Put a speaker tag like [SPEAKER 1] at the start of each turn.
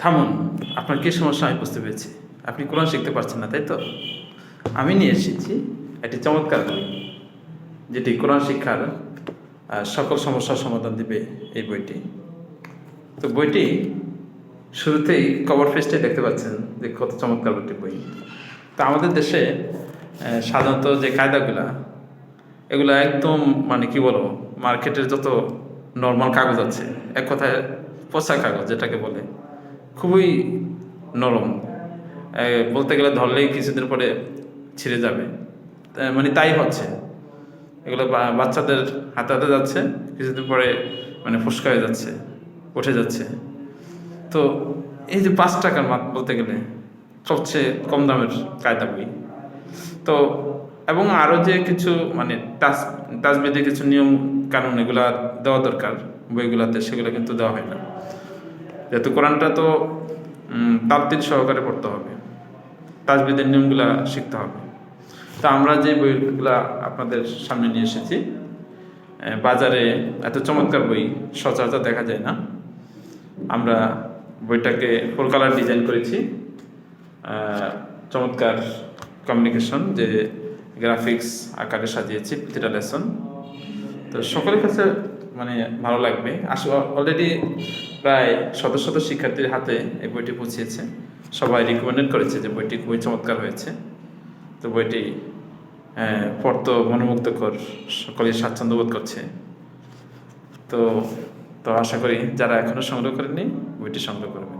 [SPEAKER 1] থামুন, আপনার কি সমস্যা? আমি বুঝতে পেরেছি। আপনি কোরআন শিখতে পারছেন না, তাই তো? আমি নিয়ে এসেছি একটি চমৎকার বই, যেটি কোরআন শিক্ষার সকল সমস্যার সমাধান দিবে এই বইটি। তো বইটি শুরুতেই কভার পেজটাই দেখতে পাচ্ছেন যে কত চমৎকার একটি বই। তো আমাদের দেশে সাধারণত যে কায়দাগুলা, এগুলা একদম মানে কি বলব মার্কেটের যত নর্মাল কাগজ আছে, এক কথায় পচা কাগজ যেটাকে বলে খুবই নরম। বলতে গেলে ধরলেই কিছুদিন পরে ছিঁড়ে যাবে। মানে তাই হচ্ছে। এগুলো বাচ্চাদের হাতে হাতে যাচ্ছে, কিছুদিন পরে মানে ফুসকা হয়ে যাচ্ছে, উঠে যাচ্ছে। তো এই যে পাঁচ টাকার মাত বলতে গেলে, সবচেয়ে কম দামের কায়দা বই। তো, এবং আরও যে কিছু মানে টাচ টাচবিধি কিছু নিয়ম কানুন এগুলা দেওয়া দরকার বইগুলাতে, সেগুলো কিন্তু দেওয়া হয় না। যেহেতু কোরআনটা তো তাবদিল সহকারে পড়তে হবে। তাজবিদের নিয়মগুলা শিখতে হবে। তো আমরা যে বইগুলা আপনাদের সামনে নিয়ে এসেছি বাজারে এত চমৎকার বই, সচরাচর দেখা যায় না। আমরা বইটাকে ফুল কালার ডিজাইন করেছি। চমৎকার কমিউনিকেশন যে গ্রাফিক্স আকারে সাজিয়েছি, প্রতিটা লেসন তো সকলের কাছে মানে ভালো লাগবে। আসলে অলরেডি প্রায় শত শত শিক্ষার্থীর হাতে এই বইটি পৌঁছিয়েছে সবাই রিকমেন্ডেড করেছে যে বইটি খুবই চমৎকার হয়েছে। তো বইটি আহ, পড়তো মনোমুগ্ধকর সকলে স্বাচ্ছন্দ্য বোধ করছে। তো তো আশা করি যারা এখনও সংগ্রহ করেনি বইটি সংগ্রহ করবে